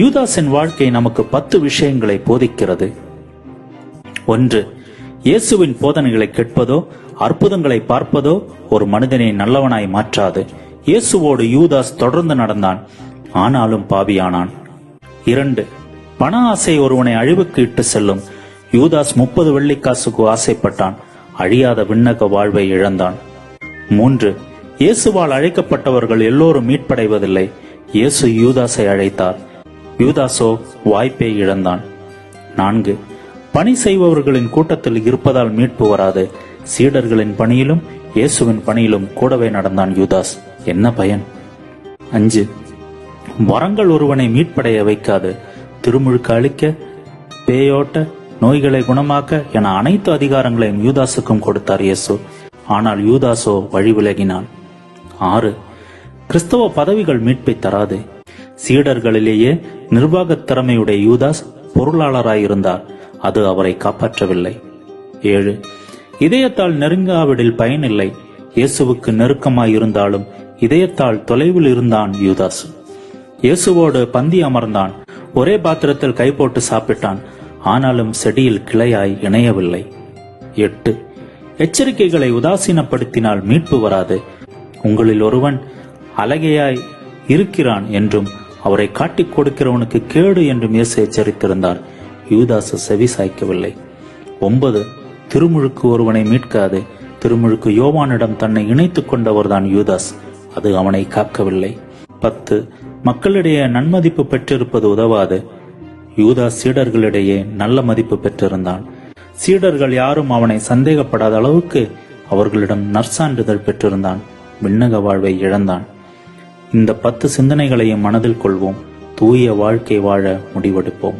யூதாஸின் வாழ்க்கை நமக்கு பத்து விஷயங்களை போதிக்கிறது. ஒன்று இயேசுவின் போதனைகளை கேட்பதோ அற்புதங்களை பார்ப்பதோ ஒரு மனிதனை நல்லவனாய் மாற்றாது. இயேசுவோடு யூதாஸ் தொடர்ந்து நடந்தான் ஆனாலும் பாவியானான். இரண்டு பண ஆசை ஒருவனை அழிவுக்கு இட்டு செல்லும். யூதாஸ் முப்பது வெள்ளிக்காசுக்கு ஆசைப்பட்டான் அழியாத விண்ணக வாழ்வை இழந்தான். மூன்று இயேசுவால் அழைக்கப்பட்டவர்கள் எல்லோரும் மீட்படைவதில்லை. இயேசு யூதாஸை அழைத்தார். யூதாஸோ வாய்ப்பை இழந்தான். நான்கு பணி செய்பவர்களின் கூட்டத்தில் இருப்பதால் மீட்பு வராது. சீடர்களின் பணியிலும் இயேசுவின் பணியிலும் கூடவே நடந்தான் யூதாஸ். என்ன பயன்? அஞ்சு வரங்கள் ஒருவனை மீட்படைய வைக்காது. திருமுழுக்க அழிக்க பேயோட்ட நோய்களை குணமாக்க என அனைத்து அதிகாரங்களையும் யூதாசுக்கும் கொடுத்தார் இயேசு. ஆனால் யூதாசோ வழி விலகினான். ஆறு கிறிஸ்தவ பதவிகள் மீட்பை தராது. சீடர்களிலேயே நிர்வாகத் திறமையுடைய யூதாஸ் பொருளாளராயிருந்தார். அது அவரை காப்பாற்றவில்லை. ஏழு. இதயத்தால் நெருங்காவிடில் பயனில்லை. இயேசுவுக்கு நெருக்கமாயிருந்தாலும் இதயத்தால் தொலைவில் இருந்தான் யூதாஸ். இயேசுவோடு பந்தி அமர்ந்தான். ஒரே பாத்திரத்தில் கை போட்டு சாப்பிட்டான். ஆனாலும் செடியில் கிளையாய் இணையவில்லை. எட்டு. எச்சரிக்கைகளை உதாசீனப்படுத்தினால் மீட்பு வராது. உங்களில் ஒருவன் அழகையாய் இருக்கிறான் என்றும் அவரை காட்டிக் கொடுக்கிறவனுக்கு கேடு என்று இயேசு எச்சரித்திருந்தார். யூதாசு செவி சாய்க்கவில்லை. ஒன்பது திருமுழுக்கு ஒருவனை மீட்காது. திருமுழுக்கு யோவானிடம் தன்னை இணைத்துக் கொண்டவர்தான் யூதாஸ். அது அவனை காக்கவில்லை. பத்து மக்களிடையே நன்மதிப்பு பெற்றிருப்பது உதவாது. யூதாஸ் சீடர்களிடையே நல்ல மதிப்பு பெற்றிருந்தான். சீடர்கள் யாரும் அவனை சந்தேகப்படாத அளவுக்கு அவர்களிடம் நற்சான்றிதழ் பெற்றிருந்தான். விண்ணக வாழ்வை இழந்தான். இந்த பத்து சிந்தனைகளையும் மனதில் கொள்வோம். தூய வாழ்க்கை வாழ முடிவெடுப்போம்.